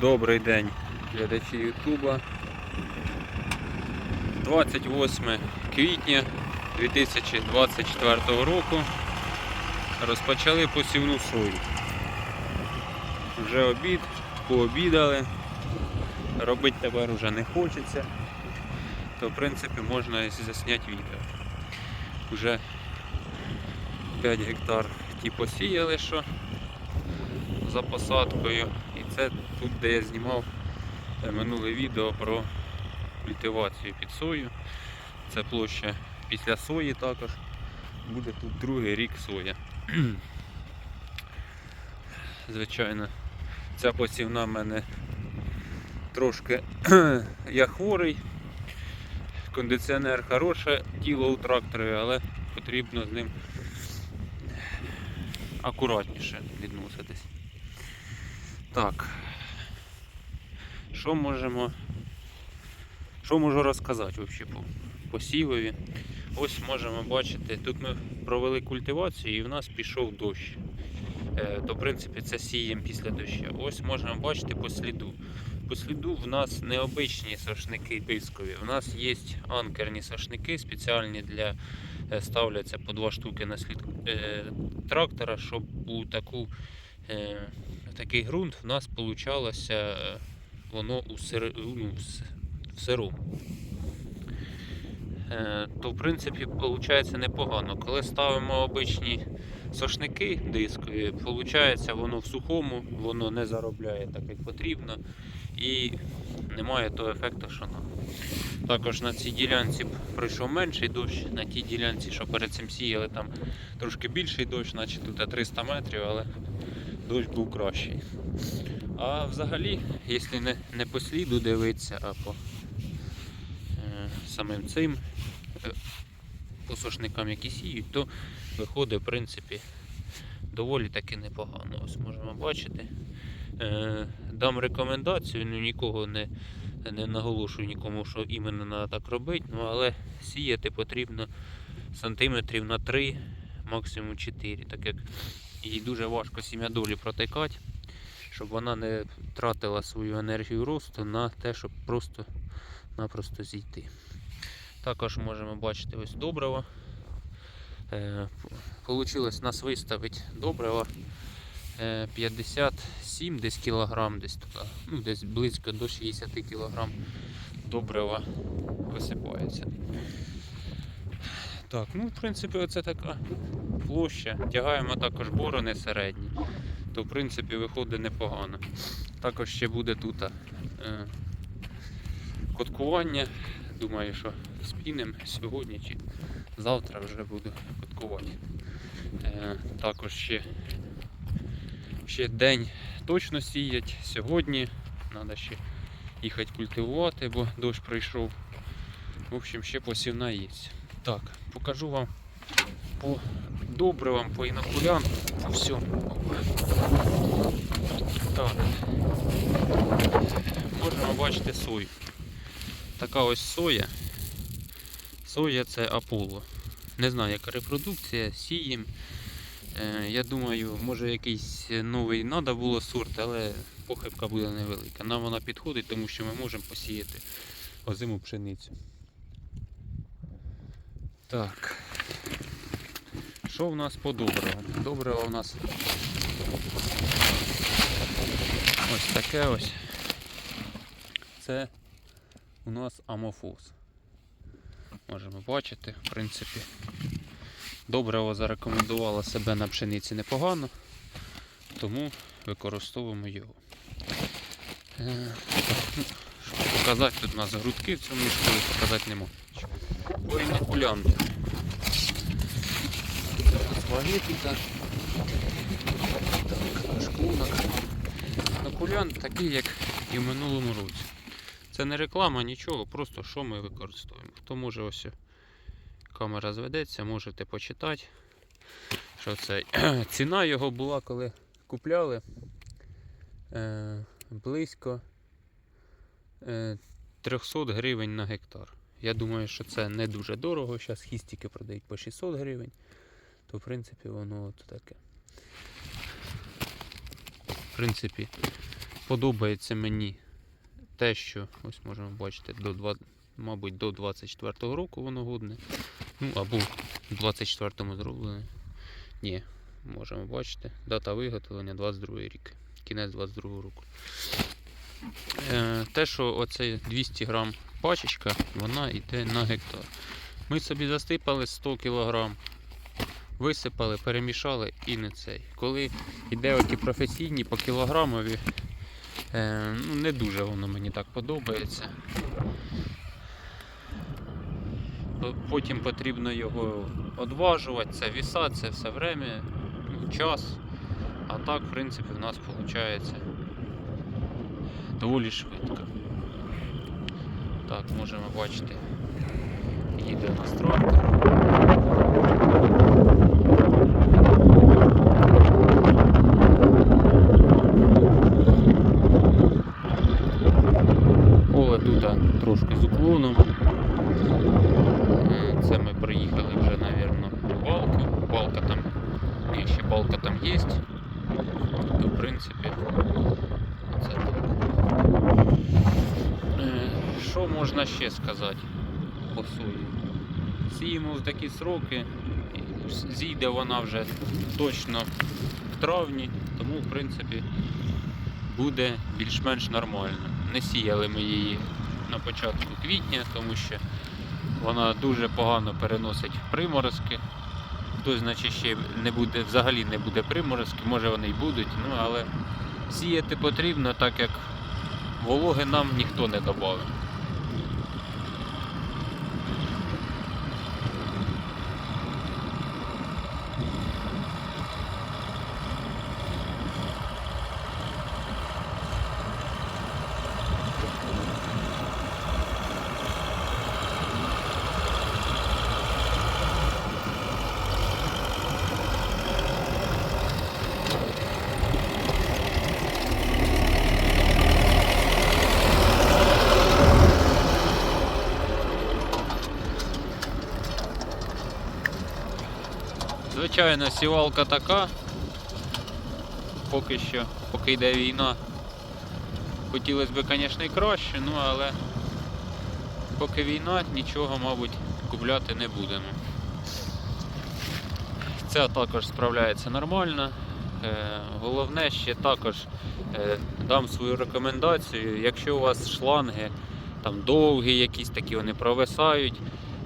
Добрий день, глядачі Ютуба. 28 квітня 2024 року розпочали посівну сою. Вже обід, пообідали. Робити тепер вже не хочеться, то в принципі можна і засняти відео. Вже 5 гектар ті посіяли, що за посадкою. Тут, де я знімав е, минуле відео про культивацію під сою. Це площа після сої також. Буде тут другий рік соя. Звичайно, ця посівна в мене трошки я хворий. Кондиціонер хороше, тіло у тракторі, але потрібно з ним акуратніше відноситись. Так. Що можемо. Що можу розказати взагалі по посівові? Ось можемо бачити, тут ми провели культивацію і в нас пішов дощ. Е, то в принципі це сіємо після дощу. Ось можемо бачити по сліду. По сліду в нас необичні сошники дискові. У нас є анкерні сошники спеціальні для е, ставляться по два штуки на слід е, трактора, щоб у таку такий ґрунт в нас получалося воно у сир, ну, сиру. Е, то в принципі виходить непогано. Коли ставимо обичні сошники дискові, виходить воно в сухому, воно не заробляє так, як потрібно, і немає того ефекту, що нам. Також на цій ділянці пройшов менший дощ, на тій ділянці, що перед цим сіяли, там трошки більший дощ, наче тут 300 метрів, але дощ був кращий. А взагалі, якщо не, не по сліду дивитися, а по е, самим цим е, по які сіють, то виходить, в принципі, доволі таки непогано. Ось можемо бачити. Е, дам рекомендацію, ну нікого не, не наголошую нікому, що іменно треба так робити, ну, але сіяти потрібно сантиметрів на 3, максимум 4, так як їй дуже важко сім'ядолі протикати, щоб вона не тратила свою енергію росту на те, щоб просто-напросто зійти. Також можемо бачити ось добрива. Е, Получилось нас виставити добрива е, 57 десь кілограм, десь туди, ну десь близько до 60 кілограм добрива висипається. Так, ну в принципі оце така площа. Тягаємо також борони середні, то в принципі виходить непогано. Також ще буде тут е, коткування. Думаю, що спінем сьогодні чи завтра вже буду коткувати. Е, також ще, ще день точно сіять. Сьогодні треба ще їхати культивувати, бо дощ прийшов. В общем, ще посівна є. Так, покажу вам по добривам, по інокулянту, по всьому. Так. Можемо бачити сою. Така ось соя. Соя це Аполло. Не знаю, яка репродукція, сієм. Е, я думаю, може якийсь новий треба було сорт, але похибка буде невелика. Нам вона підходить, тому що ми можемо посіяти озиму пшеницю. Так. Що в нас по добриву? Добриво у нас ось таке ось. Це у нас амофос. Можемо бачити, в принципі, добриво зарекомендувало себе на пшениці непогано, тому використовуємо його. Е, ну, щоб показати, тут у нас грудки в цьому мішку показати не можу. По тут. Так, шклунок. Інокулянт такий, як і в минулому році. Це не реклама, нічого, просто що ми використовуємо. Хто може ось камера зведеться, можете почитати. Що це? Ціна його була, коли купляли е, близько е, 300 гривень на гектар. Я думаю, що це не дуже дорого. Зараз хістики продають по 600 гривень, то в принципі воно от таке. В принципі, подобається мені те, що ось можемо бачити, до 2, мабуть, до 24-го року воно годне. Ну або в 24-му зроблене. Ні, можемо бачити. Дата виготовлення 22 рік. Кінець 22 року. Е, те, що оце 200 грам пачечка, вона йде на гектар. Ми собі засипали 100 кг, висипали, перемішали і не цей. Коли йде оті професійні по кілограмові, е, ну, не дуже воно мені так подобається. Потім потрібно його одважувати, це віса, це все время, час. А так, в принципі, в нас виходить доволі швидко. Так, можемо бачити, їде у нас. Поле тут а, трошки з уклоном. Е, Це ми приїхали вже, напевно, в балку. Балка там, ні, ще балка там є. То, в принципі, це так. Е, Що можна ще сказати по сої? Сіємо в такі сроки, зійде вона вже точно в травні, тому в принципі буде більш-менш нормально. Не сіяли ми її на початку квітня, тому що вона дуже погано переносить приморозки. Хтось, значить, ще не буде, взагалі не буде приморозки, може вони й будуть, ну але сіяти потрібно, так як вологи нам ніхто не додав. Звичайно, сівалка така. Поки що, поки йде війна. Хотілося б, звісно, і краще, ну але поки війна, нічого, мабуть, купляти не будемо. Ця також справляється нормально. Е, головне ще також е, дам свою рекомендацію. Якщо у вас шланги там довгі, якісь такі вони провисають,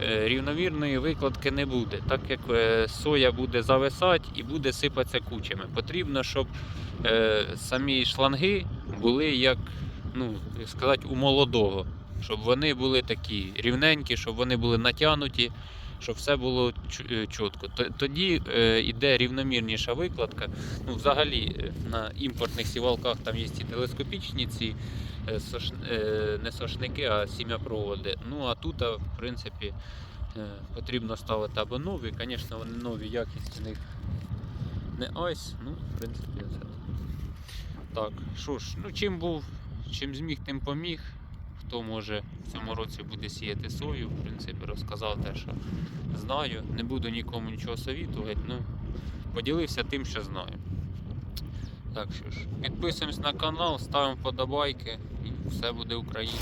рівномірної викладки не буде, так як е, соя буде зависати і буде сипатися кучами. Потрібно, щоб е, самі шланги були як, ну, як сказати, у молодого. Щоб вони були такі рівненькі, щоб вони були натягнуті, щоб все було е, чітко. Тоді е, йде рівномірніша викладка. Ну, взагалі е, на імпортних сівалках там є і телескопічні ці е, сош... е, не сошники, а сім'япроводи. Ну а тут, в принципі, е, потрібно ставити або нові. Звісно, вони нові, якість у них не айс. Ну, в принципі, це. Так, що ж, ну чим був, чим зміг, тим поміг. Хто може в цьому році буде сіяти сою, в принципі, розказав те, що знаю. Не буду нікому нічого совітувати, ну поділився тим, що знаю. Так що ж, підписуємось на канал, ставимо вподобайки і все буде Україна.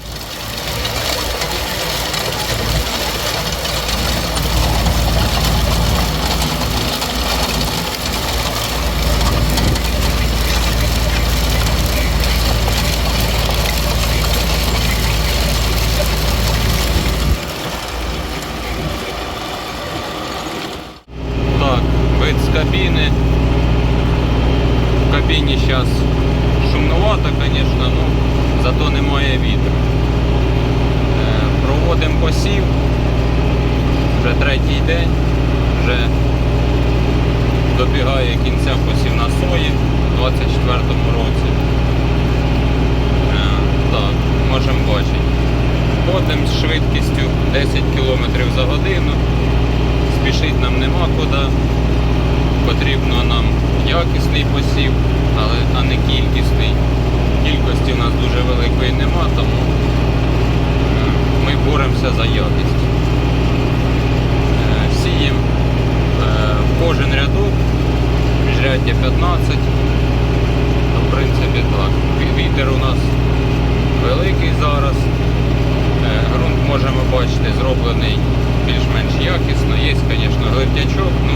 Так, кабіни. В кабіні зараз шумновато, звісно, ну, зато немає вітру. Е, проводимо посів. Вже третій день, вже добігає кінця посів на сої у 24-му році. Е, так, можемо бачити. Ходимо з швидкістю 10 км за годину. Спішити нам нема куди. Якісний посів, але а не кількісний. Кількості в нас дуже великої нема, тому е, ми боремося за якість. Е, Сіємо е, в кожен рядок, міжряддя 15. Ну, В принципі, так. Вітер у нас великий зараз. Е, Ґрунт можемо бачити зроблений більш-менш якісно. Є, звісно, глибнячок, ну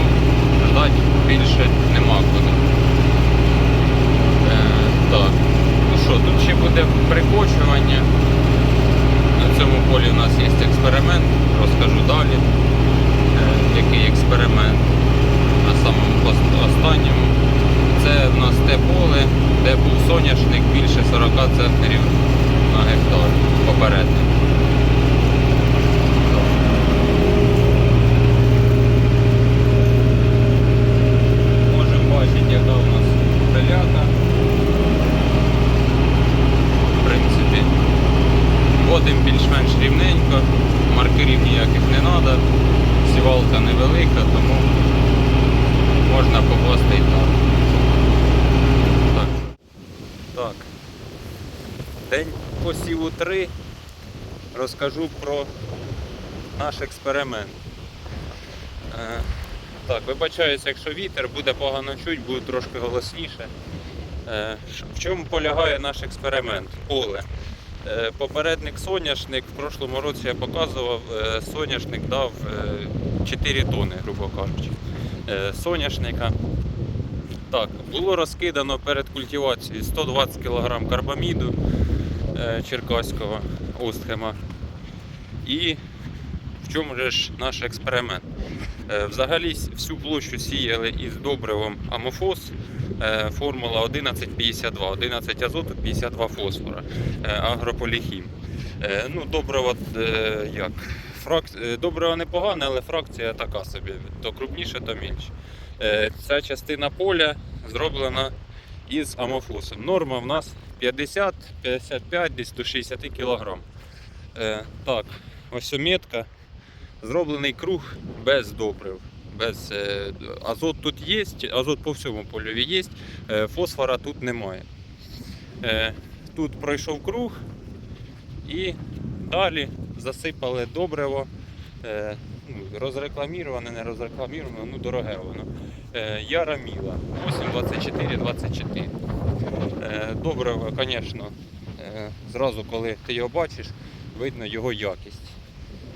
ждать більше нема куди. Е, так. Ну що, тут ще буде прикочування. На цьому полі у нас є експеримент, розкажу далі. Е, який експеримент на самому пос- останньому. Це в нас те поле, де був соняшник більше 40 центнерів на гектар попередньо. Можемо бачити, яка у нас приляка. В принципі, водимо більш-менш рівненько, маркерів ніяких не треба, сівалка невелика, тому можна покласти і так. Так. Так. День посіву 3. Розкажу про наш експеримент. Е, так, вибачаюся, якщо вітер буде погано чуть, буде трошки голосніше. Е, в чому полягає наш експеримент? Поле. Е, Попередник соняшник, в прошлому році я показував, соняшник дав е, 4 тони, грубо кажучи. Соняшника. Так, було розкидано перед культивацією 120 кг карбаміду черкаського остхема. І в чому ж наш експеримент? Е, Взагалі всю площу сіяли із добривом амофос, е, формула 1152, 11 азоту, 52 фосфора, е, агрополіхім. Е, Ну, добриво е, як? Фрак... е, Добриво непогане, але фракція така собі. То крупніше, то менше. Е, Ця частина поля зроблена із амофосом. Норма в нас 50-55, десь до 60 кг. Е, так, ось метка. Зроблений круг без добрив. Без, е, азот тут є, азот по всьому польові є, е, фосфора тут немає. Е, тут пройшов круг і далі засипали добриво. Е, ну, розрекламіроване, не розрекламіроване, ну дороге воно. Е, Яра Міла 82424. Е, добриво, звісно, е, зразу коли ти його бачиш, видно його якість.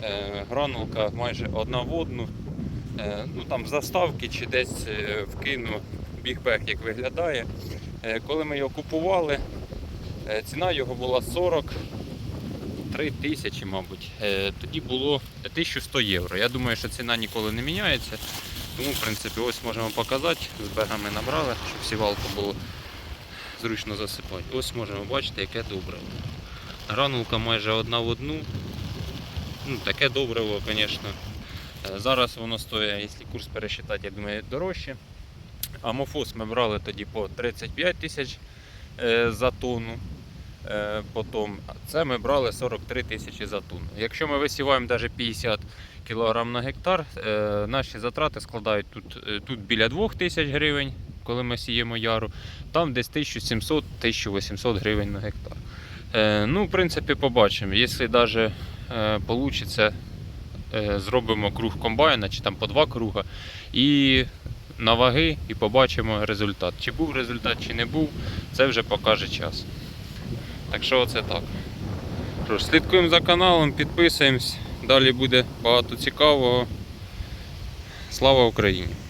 Е, гранулка майже одна в одну. Ну, там в заставки чи десь вкину бігбек, як виглядає. Коли ми його купували, ціна його була 43 тисячі, мабуть. Тоді було 1100 євро. Я думаю, що ціна ніколи не міняється. Тому, в принципі, ось можемо показати. З бегами набрали, щоб сівалку було зручно засипати. Ось можемо бачити, яке добре. Гранулка майже одна в одну. Ну, таке добриво, звісно. Е, Зараз воно стоїть, якщо курс пересчитати, я думаю, дорожче. Амофос ми брали тоді по 35 тисяч е, за тонну. Е, Потім це ми брали 43 тисячі за тонну. Якщо ми висіваємо навіть 50 кг на гектар, наші затрати складають тут, тут біля 2 тисяч гривень, коли ми сіємо яру, там десь 1700-1800 гривень на гектар. Е, Ну, в принципі, побачимо. Якщо навіть вийде, зробимо круг комбайна чи там по два круга і на ваги і побачимо результат. Чи був результат, чи не був, це вже покаже час. Так що оце так. Слідкуємо за каналом, підписуємось. Далі буде багато цікавого. Слава Україні!